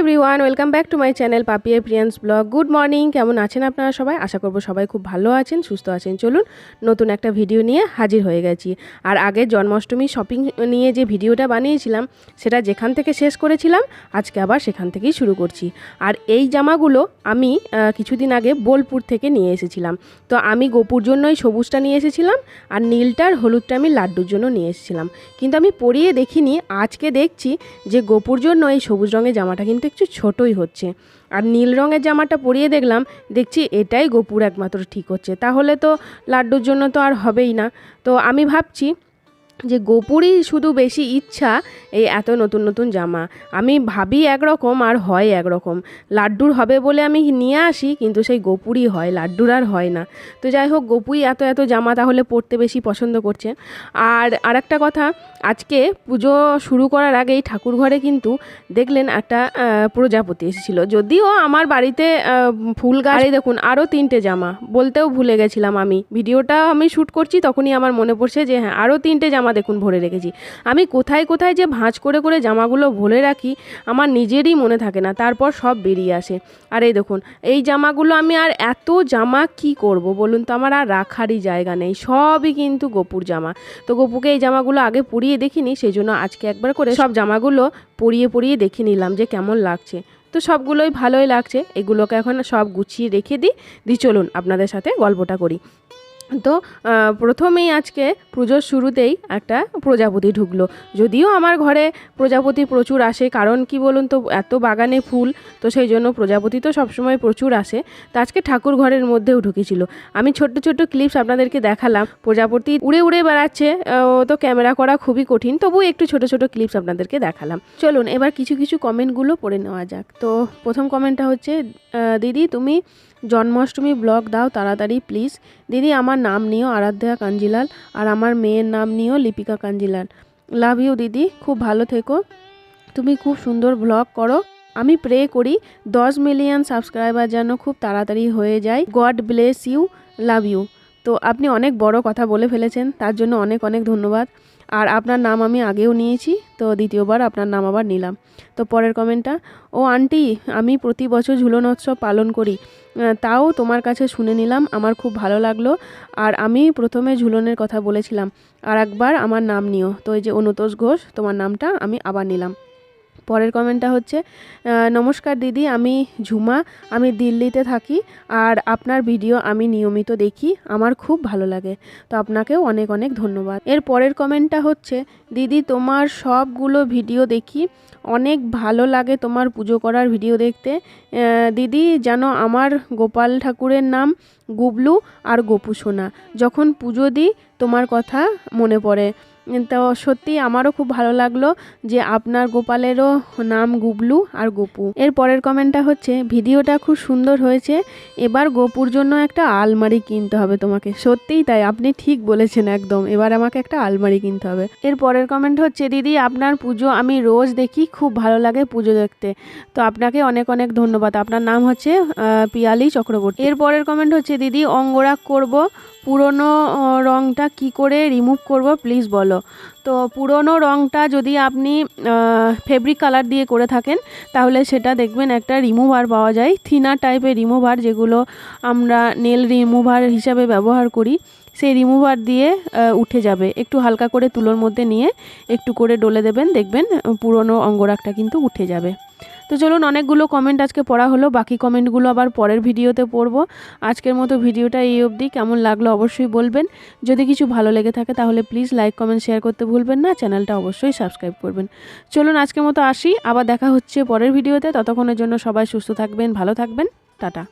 Everyone welcome back to my channel Papiya Priyans blog good morning কেমন আছেন আপনারা সবাই? আশা করব সবাই খুব ভালো আছেন, সুস্থ আছেন। চলুন, নতুন একটা ভিডিও নিয়ে হাজির হয়ে গেছি। আর আগে জন্মাষ্টমী শপিং নিয়ে যে ভিডিওটা বানিয়েছিলাম, সেটা যেখান থেকে শেষ করেছিলাম, আজকে আবার সেখান থেকেই শুরু করছি। আর এই জামাগুলো আমি কিছুদিন আগে বোলপুর থেকে নিয়ে এসেছিলাম। তো আমি গোপুর জন্যই সবুজটা নিয়ে এসেছিলাম, আর নীলটার হলুদটা আমি লাড্ডুর জন্য নিয়ে এসেছিলাম। কিন্তু আমি পরিয়ে দেখিনি, আজকে দেখছি যে গোপুর জন্য এই সবুজ রঙের জামাটা কিন্তু একটু ছোটই হচ্ছে। আর নীল রঙের জামাটা পরিয়ে দেখলাম, দেখছি এটাই গোপুর একমাত্র ঠিক হচ্ছে। তাহলে তো লাড্ডুর জন্য তো আর হবেই না। তো আমি ভাবছি যে গোপুরই শুধু বেশি ইচ্ছা এই এত নতুন নতুন জামা। আমি ভাবি একরকম আর হয় একরকম। লাড্ডুর হবে বলে আমি নিয়ে আসি, কিন্তু সেই গোপুরই হয়, লাড্ডুর আর হয় না। তো যাই হোক, গোপুই এত এত জামা তাহলে পরতে বেশি পছন্দ করছে। আর আরেকটা কথা, আজকে পুজো শুরু করার আগেই ঠাকুর ঘরে কিন্তু দেখলেন একটা প্রজাপতি এসেছিল। যদিও আমার বাড়িতে ফুল গাছ দেখুন আরও তিনটে জামা। বলতেও ভুলে গেছিলাম আমি। ভিডিওটা আমি শ্যুট করছি, তখনই আমার মনে পড়ছে যে হ্যাঁ আরও তিনটে জামা দেখুন ভরে রেখেছি। আমি কোথায় কোথায় যে ভাঁজ করে করে জামাগুলো ভরে রাখি, আমার নিজেরই মনে থাকে না, তারপর সব বেরিয়ে আসে। আর এই দেখুন, এই জামাগুলো আমি আর এত জামা কি করব বলুন তো? আমার আর রাখারই জায়গা নেই, সবই কিন্তু গোপুর জামা। তো গোপুকে এই জামাগুলো আগে পরিয়ে দেখিনি সেই জন্য আজকে একবার করে সব জামাগুলো পরিয়ে পরিয়ে দেখে নিলাম যে কেমন লাগছে। তো সবগুলোই ভালোই লাগছে, এগুলোকে এখন সব গুছিয়ে রেখে দিই। দি চলুন আপনাদের সাথে গল্পটা করি। তো প্রথমেই আজকে পুজোর শুরুতেই একটা প্রজাপতি ঢুকলো। যদিও আমার ঘরে প্রজাপতি প্রচুর আসে, কারণ কি বলুন তো, এত বাগানে ফুল, তো সেই জন্য প্রজাপতি তো সবসময় প্রচুর আসে। তো আজকে ঠাকুর ঘরের মধ্যেও ঢুকেছিল। আমি ছোট্ট ছোট্ট ক্লিপস আপনাদেরকে দেখালাম। প্রজাপতি উড়ে উড়ে বেড়াচ্ছে তো ক্যামেরা করা খুবই কঠিন তবু একটু ছোট ছোট ক্লিপস আপনাদেরকে দেখালাম। চলুন, এবার কিছু কিছু কমেন্টগুলো পড়ে নেওয়া যাক। তো, প্রথম কমেন্টটা হচ্ছে দিদি, তুমি জন্মাষ্টমী ব্লগ দাও তাড়াতাড়ি, প্লিজ। দিদি, আমার নাম নিও আরাধ্যা কাঞ্জিলাল আর আমার মেয়ের নাম নিও লিপিকা কাঞ্জিলাল। লাভ ইউ দিদি, খুব ভালো থেকো। তুমি খুব সুন্দর ব্লগ করো। আমি প্রে করি, দশ মিলিয়ন সাবস্ক্রাইবার যেন খুব তাড়াতাড়ি হয়ে যায়। God bless you, love you. তো আপনি অনেক বড় কথা বলে ফেলেছেন, তার জন্য অনেক অনেক ধন্যবাদ। আর আপনার নাম আমি আগেও নিয়েছি, তো দ্বিতীয়বার আপনার নাম আবার নিলাম। তো পরের কমেন্টটা, ও আন্টি, আমি প্রতি বছর ঝুলন উৎসব পালন করি। তাও তোমার কাছে শুনে নিলাম, আমার খুব ভালো লাগল। আর আমি প্রথমে ঝুলনের কথা বলেছিলাম, আর একবার আমার নাম নিও। তো এই যে অনুতোষ ঘোষ, তোমার নামটা আমি আবার নিলাম। পরের কমেন্টটা হচ্ছে নমস্কার দিদি, আমি ঝুমা, আমি দিল্লিতে থাকি আর আপনার ভিডিও আমি নিয়মিত দেখি, আমার খুব ভালো লাগে। তো আপনাকেও অনেক অনেক ধন্যবাদ। এর পরের কমেন্টটা হচ্ছে, দিদি তোমার সবগুলো ভিডিও দেখি, অনেক ভালো লাগে তোমার পুজো করার ভিডিও দেখতে। দিদি যেন আমার গোপাল ঠাকুরের নাম গুবলু আর গোপু সোনা যখন পুজো দিই, তোমার কথা মনে পড়ে। তো সত্যি আমারও খুব ভালো লাগল যে আপনার গোপালেরও নাম গুবলু আর গোপু। এর পরের কমেন্টটা হচ্ছে, ভিডিওটা খুব সুন্দর হয়েছে, এবার গোপুর জন্য একটা আলমারি কিনতে হবে তোমাকে। সত্যিই তাই, আপনি ঠিক বলেছেন একদম, এবার আমাকে একটা আলমারি কিনতে হবে। এর পরের কমেন্ট হচ্ছে, দিদি, আপনার পুজো আমি রোজ দেখি, খুব ভালো লাগে পুজো দেখতে। তো আপনাকে অনেক অনেক ধন্যবাদ। আপনার নাম হচ্ছে পিয়ালি চক্রবর্তী। এর পরের কমেন্ট হচ্ছে, দিদি, অঙ্গরাগ করব পুরনো রংটা কি করে রিমুভ করব প্লিজ বলো। তো পুরনো রংটা যদি আপনি ফেব্রিক কালার দিয়ে করে থাকেন, তাহলে সেটা দেখবেন একটা রিমুভার পাওয়া যায়। থিনার টাইপের রিমুভার যেগুলো আমরা নেল রিমুভার হিসাবে ব্যবহার করি, সেই রিমুভার দিয়ে উঠে যাবে। একটু হালকা করে তুলোর মধ্যে নিয়ে একটু করে ডলে দেবেন, দেখবেন পুরনো অঙ্গরাগটা কিন্তু উঠে যাবে। তো চলুন অনেকগুলো কমেন্ট আজকে পড়া হলো, বাকি কমেন্টগুলো আবার পরের ভিডিওতে পড়ব। আজকের মতো ভিডিওটা এই অবধি, কেমন লাগল অবশ্যই বলবেন। যদি কিছু ভালো লেগে থাকে তাহলে প্লিজ লাইক কমেন্ট শেয়ার করতে ভুলবেন না, চ্যানেলটা অবশ্যই সাবস্ক্রাইব করবেন। চলুন আজকের মতো আসি, আবার দেখা হচ্ছে পরের ভিডিওতে, ততক্ষণের জন্য সবাই সুস্থ থাকবেন, ভালো থাকবেন, টাটা।